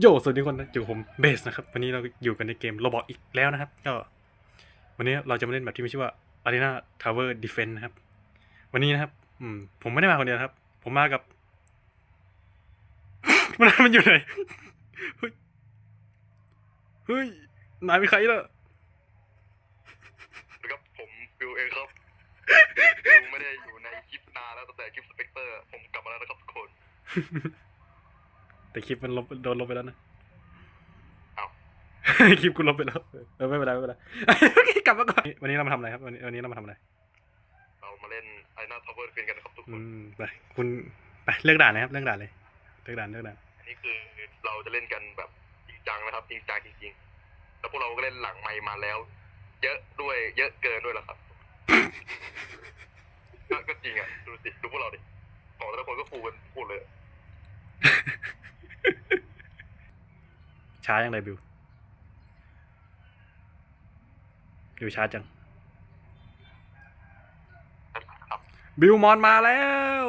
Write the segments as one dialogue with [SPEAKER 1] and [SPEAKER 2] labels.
[SPEAKER 1] โยสวัสดีทุกคนนะอยู่ผมเบสนะครับ วันนี้เราอยู่กันในเกมโรบอทอีกแล้วนะครับ ก็ วันนี้เราจะมาเล่นแบบที่มีชื่อว่า Arena Tower Defense นะครับ วันนี้นะครับ อืม ผมไม่ได้มาคนเดียวครับ ผมมากับ มันมันอยู่ไหนเฮ้ยเฮ้ยนายเป็นใครล่ะ
[SPEAKER 2] นะครับผมบิวเองครับบิวไม่ได้อยู่ในคลิปนานแล้วตั้งแต่คลิปสเปกเตอร์ ผมกลับมาแล้วนะครับทุกคน
[SPEAKER 1] แต่คลิปมันลบโดนลบไปแล้วนะ
[SPEAKER 2] เอ้า
[SPEAKER 1] คลิปกูลบไปแล้วเออไม่เป็นไรไม่เป็นไร กลับมาก่อนวันนี้เรามาทำอะไรครับวันนี้วันนี้เรามาทำอะไร
[SPEAKER 2] เรามาเล่นไอนาทาวเวอร์ฟินกันนะครับทุกค
[SPEAKER 1] อื
[SPEAKER 2] น
[SPEAKER 1] มไปคุณไปเลือกด่านนะครับเลือกด่านเลยเลือกด่านเลือกด่าน
[SPEAKER 2] อันนี้คือเราจะเล่นกันแบบจริงจังนะครับ จริงจังจริงๆ แล้วพวกเราก็เล่นหลังไมค์มาแล้ว เยอะด้วยเยอะเกินด้วยล่ะครับ ก็ก็จริงอะ ดูสิดูพวกเราดิของแต่ละคนก็ฟูกันพูดเลย
[SPEAKER 1] ช้าจังเลยบิวบิวช้าจัง
[SPEAKER 2] ครับ
[SPEAKER 1] บิวมอนมาแล้ว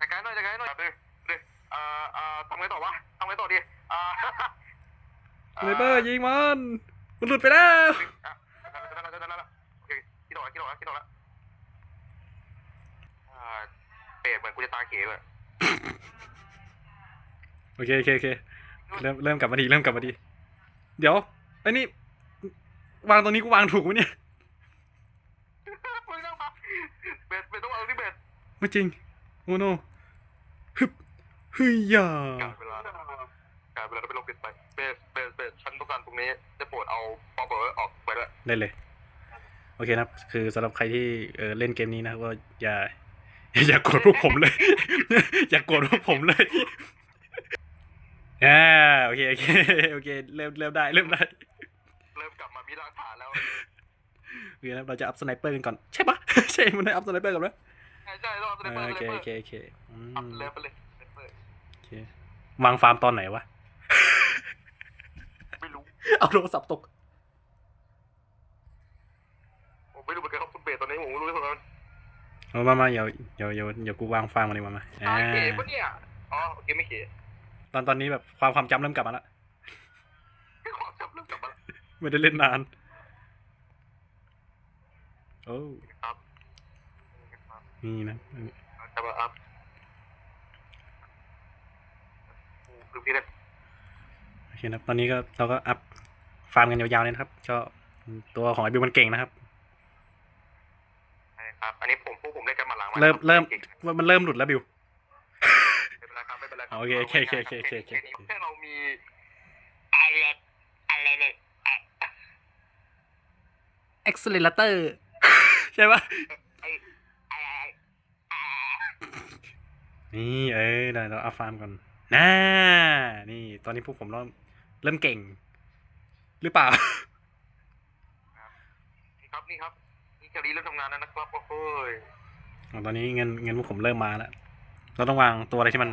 [SPEAKER 2] จัดการหน่อยจัดการหน่อยดิดิเอ่อเอ่อทำไงต่อวะทำไงต่อดีอ่า
[SPEAKER 1] เลเบอร์ยิงมันมันหลุดไปแล้ว
[SPEAKER 2] อะได้แล้วได้แล้วได้แล้วโอเคคิดออกแล้วคิดออกแล้วคิดออกแล้วอ่าเปรตเหมือนกูจะตาเขยเลย
[SPEAKER 1] โอเคโอเคโอเค เริ่มเริ่มกลับมาดีเริ่มกลับมาดี เดี๋ยวไอ้นี่ วางตรงนี้กูวางถูกไหมเนี่ย
[SPEAKER 2] มึงต้องมาเบสเบสต้องเอาที่เบส
[SPEAKER 1] ไม่จริงโอ้โนฮึบเฮ้ยอย่า
[SPEAKER 2] การเวลาการเวลาเราไปลงปิดไปเบสเบสเบสฉันต้องการตรงนี้จะโปรดเอาปอเบอร์ออกไปด้วย
[SPEAKER 1] ได้เลยโอเคนะครับ คือสำหรับใครที่เออเล่นเกมนี้นะครับก็อย่า อย่าโกรธพวกผมเลย อย่าโกรธพวกผมเลย อ่าโอเคโอเคโอเค เริ่มเริ่มได้เริ่มได้
[SPEAKER 2] เริ่มกลับมามีหลักฐานแล้ว
[SPEAKER 1] โอเคนะครับเราจะอัพสไนเปอร์กันก่อนใช่ปะใช่มันได้อัพสไนเปอร์กันไหม
[SPEAKER 2] ใช่ใช่ต้องเอาส
[SPEAKER 1] อ่า
[SPEAKER 2] ไนเปอร์
[SPEAKER 1] โอ
[SPEAKER 2] ส
[SPEAKER 1] เค
[SPEAKER 2] ไนเปอ
[SPEAKER 1] โอ
[SPEAKER 2] ร์
[SPEAKER 1] เคโอเคอืม
[SPEAKER 2] อัพเลยไปเลยสไนเปอร์
[SPEAKER 1] โอเควางฟาร์มตอนไหนวะ
[SPEAKER 2] ไม่รู้
[SPEAKER 1] เอาโทรศัพท์ตก
[SPEAKER 2] ผมไม่รู้เหมือนกันครับคุณเบสตอนนี้ผมไม่รู้เลยครับ
[SPEAKER 1] เอามามาเดี๋ยวเดี๋ยวเดี๋ยวเดี๋ยวกูวางฟาร์มมาเลยมามาอ่า
[SPEAKER 2] ตาเขยปะเนี่ยอ๋อโอเคไม่เขย
[SPEAKER 1] ต อนตอนนี้แบบความความจำเริ่มกลับมาแล้ว
[SPEAKER 2] ความจำเริ่มกลับมาแล้ว
[SPEAKER 1] ไม่ได้เล่นนานโอ้
[SPEAKER 2] ครับ
[SPEAKER 1] นี่นะ
[SPEAKER 2] จะมาอัพคือพี่เล่น
[SPEAKER 1] โอเคนะครับตอนนี้ก็เราก็อัพฟาร์มกันยาวๆเลยนะครับก็ตัวของไอบิวมันเก่งนะครับ
[SPEAKER 2] ใช่ครับ อันนี้ผมพวกผมเล่นกันมาหลัง
[SPEAKER 1] เริ่มเริ่มมันเริ่มหลุดแล้วบิว โอเคโอเคโอเคโอเคโอเคโอเค
[SPEAKER 2] แค่เรามีอะไรอะไรเนี่ย
[SPEAKER 1] accelerator ใช่ปะ
[SPEAKER 2] ไอ้ไอ้ไอ้
[SPEAKER 1] นี่เอ้ยเดี๋ยวเราเอาฟาร์มก่อนน่านี่ ตอนนี้พวกผมเริ่มเริ่มเก่ง หรือเปล่า
[SPEAKER 2] นี่ครับนี่ครับนี่แคลรี่เริ่มทำงานแล้วนะครับโอ้โหย
[SPEAKER 1] อ๋อตอนนี้เงินเงินพวกผมเริ่มมาแล้วเราต้องวางตัวอะไรที่มัน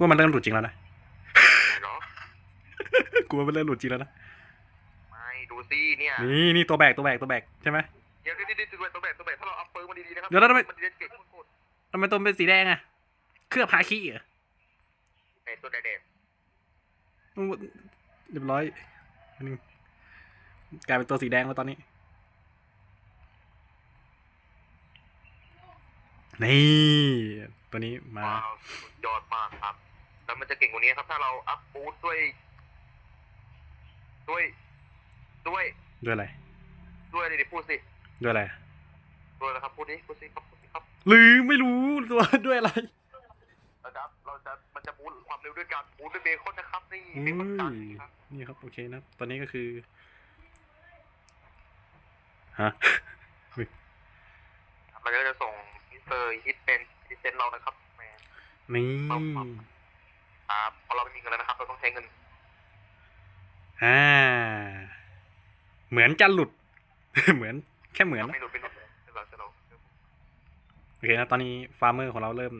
[SPEAKER 1] ว่ามันเริ่มหลุดจริงแล้วนะ
[SPEAKER 2] เนาะ
[SPEAKER 1] กูว่ามันเริ่มหลุดจริงแล้วนะ
[SPEAKER 2] ไม่ดูสิเนี่ย
[SPEAKER 1] นี่นี่ตัวแบกตัวแบกตัวแบกใช่ไหม
[SPEAKER 2] เดี๋ยวนี่นี่ตัวตัวเบสตัวเบสถ้าเราอัพเปิร์มันดีๆนะครั
[SPEAKER 1] เดี๋ยวแล้วทำไม
[SPEAKER 2] มันดีๆเก่งโคตร
[SPEAKER 1] ทำไมตัวมันเป็นสีแดงอะเคลือบฮาคิเหรอ
[SPEAKER 2] ๆไอ้ตัวเด็ด
[SPEAKER 1] เรียบร้อยอันนึงกลายเป็นตัวสีแดงแล้วตอนนี้ นี่ ตัวนี้
[SPEAKER 2] ๆ
[SPEAKER 1] มา
[SPEAKER 2] ว้าวสุดยอดมากครับ แล้วมันจะเก่งกว่านี้ครับ ถ้าเราอัพบูทด้วย ด้วยด้วย
[SPEAKER 1] ด้วยอะไร
[SPEAKER 2] ด้วยอะไรดิพูดสิ
[SPEAKER 1] ด้วยอะไร
[SPEAKER 2] ด้วยนะครับพูดดิพูดสิครับพูดสิครับ
[SPEAKER 1] ลืมไม่รู้ตัวด้วยอะไร
[SPEAKER 2] เราจะเราจะมันจะบูทความเร็วด้วยการบูทด้วยเบคอนนะครับ นี่
[SPEAKER 1] อุ้
[SPEAKER 2] เบคอนกัน
[SPEAKER 1] ย
[SPEAKER 2] ครับ
[SPEAKER 1] นี่ครับ โอเคนะ ตอนนี้ก็คือฮะ
[SPEAKER 2] เราก็จะส่งมิสเตอร์ฮิตเป็นฮิตเซนเรานะครับแหม
[SPEAKER 1] นี่
[SPEAKER 2] ครับเพราะเราไม่มีเงินแล้วนะครับ เราต้องใช้เงิน
[SPEAKER 1] อ่า เหมือนจะหลุด เหมือน แค่เหมือน
[SPEAKER 2] เรา
[SPEAKER 1] นะ
[SPEAKER 2] ไม่หลุดไม่หลุดเราจะเรา
[SPEAKER 1] โอเคนะตอนนี้ฟาร์มเมอร์ของเราเริ่ม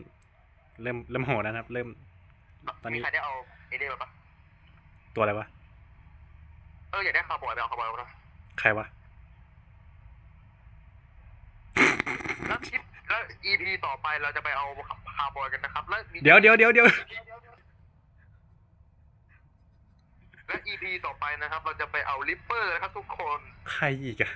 [SPEAKER 1] เริ่มเริ่มโหดแล้วนะครับ เริ่ม ตอนนี้
[SPEAKER 2] มีใครได้เอาไอเดียมาปะ
[SPEAKER 1] ตัวอะไรวะ
[SPEAKER 2] เอออยากได้คาร์บอยไปเอาคาร์บอยมาปะ
[SPEAKER 1] ใครวะ
[SPEAKER 2] แล้วคิดแล้ว EP ต่อไปเราจะไปเอาคาร์บอยกันนะครับ และมี
[SPEAKER 1] เดี๋ยวเดี๋ยวเดี๋ยวเดี๋ยว
[SPEAKER 2] และ EP ต่อไปนะครับ เราจะไปเอาลิปเปอร์นะครับทุกคน
[SPEAKER 1] ใครอีกอะ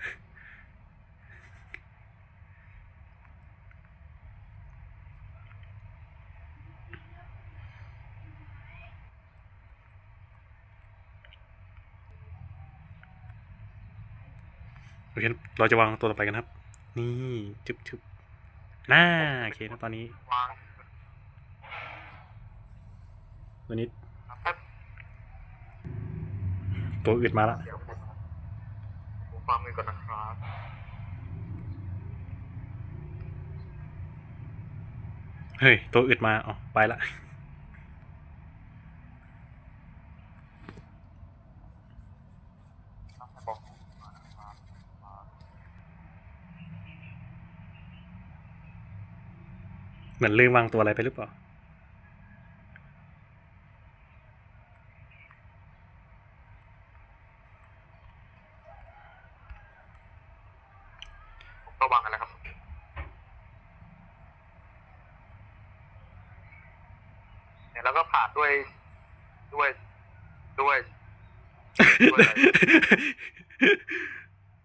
[SPEAKER 1] โอเคเราจะวางตัวต่อไปกันครับ นี่ชึบชึบน่าโอเคนะตอนนี้
[SPEAKER 2] วาง
[SPEAKER 1] ตัวนี้
[SPEAKER 2] แป๊บ
[SPEAKER 1] ตัวอื่นมาละ
[SPEAKER 2] เดี๋ยวผมผมฟังมือก่อนนะครับ
[SPEAKER 1] เฮ้ย ตัวอื่นมาอ๋อไปละ
[SPEAKER 2] บอก
[SPEAKER 1] เหมือนลืมวางตัวอะไรไปหรือเปล่า
[SPEAKER 2] ผมก็วางกันแล้วครับเนี่ยแล้วก็ผ่านด้วยด้วยด้วยด้วยอะไร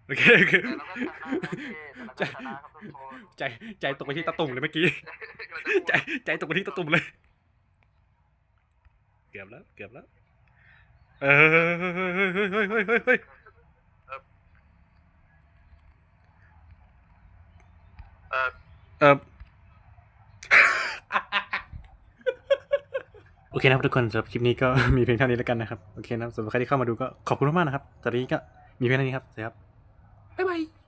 [SPEAKER 1] โอเคโอเค
[SPEAKER 2] แต่เราก็ชนะโอเคแต่เราก็ชนะครับทุกคน
[SPEAKER 1] ใจใจตกไปที่ตะตุ่มเลยเมื่อกี้ ใจใจตกไปที่ตะตุ่มเลย เกือบแล้ว เกือบแล้ว เออเฮ้ยเฮ้ยเฮ้ยเฮ้ยเฮ้ยเฮ้ย
[SPEAKER 2] เออ
[SPEAKER 1] เออโอเคนะครับทุกคนสำหรับคลิปนี้ก็มีเพียงเท่านี้แล้วกันนะครับ โอเคนะครับสำหรับใครที่เข้ามาดูก็ขอบคุณมากๆนะครับตอนนี้ก็มีเพียงเท่านี้ครับสวัสดีครับ บ๊ายบาย